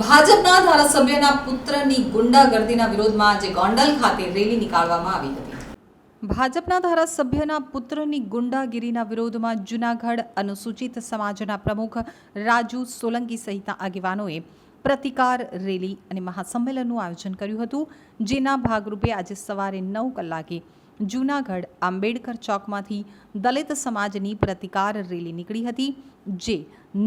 ભાજપના ધારાસભ્યના પુત્રની ગુંડાગર્દીના વિરોધમાં આજે ગોંડલ ખાતે રેલી નીકાળવામાં આવી હતી. ભાજપના ધારાસભ્યના પુત્રની ગુંડાગીરીના વિરોધમાં જૂનાગઢ અનુસૂચિત સમાજના પ્રમુખ રાજુ સોલંકી સહિતના આગેવાનોએ પ્રતિકાર રેલી અને મહાસંમેલનનું આયોજન કર્યું હતું, જેના ભાગરૂપે આજે સવારે નવ કલાકે જૂનાગઢ આંબેડકર ચોકમાંથી દલિત સમાજની પ્રતિકાર રેલી નીકળી હતી, જે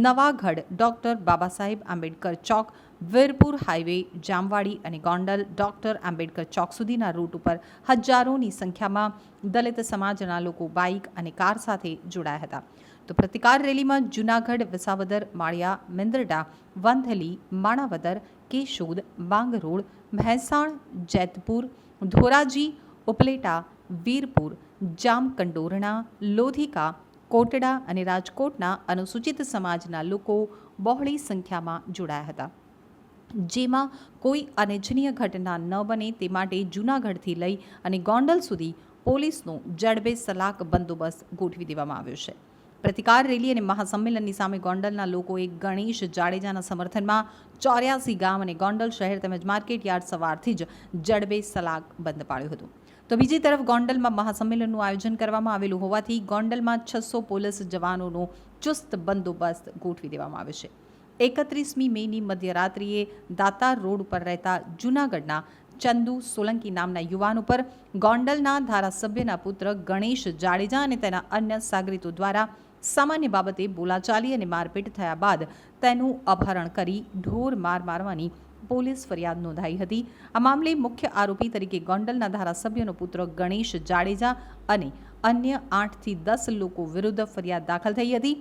નવાગઢ ડોક્ટર બાબા સાહેબ આંબેડકર ચોક વીરપુર હાઈવે, જામવાડી અને ગોંડલ ડોક્ટર આંબેડકર ચોક સુધીના રૂટ ઉપર હજારોની સંખ્યામાં દલિત સમાજના લોકો બાઇક અને કાર સાથે જોડાયા હતા. તો પ્રતિકાર રેલીમાં જૂનાગઢ, વિસાવદર, માળિયા, મેંદરડા, વંથલી, માણાવદર, કેશોદ, માંગરોળ, મહેસાણ, જેતપુર, ધોરાજી, ઉપલેટા, વીરપુર, જામકંડોરણા, લોધિકા, કોટડા અને રાજકોટના અનુસૂચિત સમાજના લોકો બહોળી સંખ્યામાં જોડાયા હતા. જેમાં કોઈ અનિચ્છનીય ઘટના ન બને તે માટે જૂનાગઢથી લઈ અને ગોંડલ સુધી પોલીસનો જડબે સલાક બંદોબસ્ત ગોઠવી દેવામાં આવ્યો છે. પ્રતિકાર રેલી અને મહાસંમેલનની સામે ગોંડલના લોકોએ ગણેશ જાડેજાના સમર્થનમાં ચોર્યાસી ગામ અને ગોંડલ શહેર તેમજ માર્કેટ યાર્ડ સવારથી જ જડબે સલાક બંધ પાડ્યું હતું. તો બીજી તરફ ગોંડલમાં મહાસંમેલનનું આયોજન કરવામાં આવેલું હોવાથી ગોંડલમાં છસો પોલીસ જવાનોનો ચુસ્ત બંદોબસ્ત ગોઠવી દેવામાં આવ્યો છે. એકત્રીસમી મેની મધ્યરાત્રિએ દાતાર રોડ ઉપર રહેતા જૂનાગઢના ચંદુ સોલંકી નામના યુવાન ઉપર ગોંડલના ધારાસભ્યના પુત્ર ગણેશ જાડેજા અને તેના અન્ય સાગરીતો દ્વારા સામાન્ય બાબતે બોલાચાલી અને મારપીટ થયા બાદ તેનું અપહરણ કરી ઢોર માર મારવાની પોલીસ ફરિયાદ નોંધાઈ હતી. આ મામલે મુખ્ય આરોપી તરીકે ગોંડલના ધારાસભ્યનો પુત્ર ગણેશ જાડેજા અને અન્ય આઠથી દસ લોકો વિરુદ્ધ ફરિયાદ દાખલ થઈ હતી,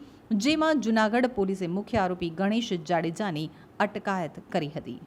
જેમાં જૂનાગઢ પોલીસે મુખ્ય આરોપી ગણેશ જાડેજાની અટકાયત કરી હતી.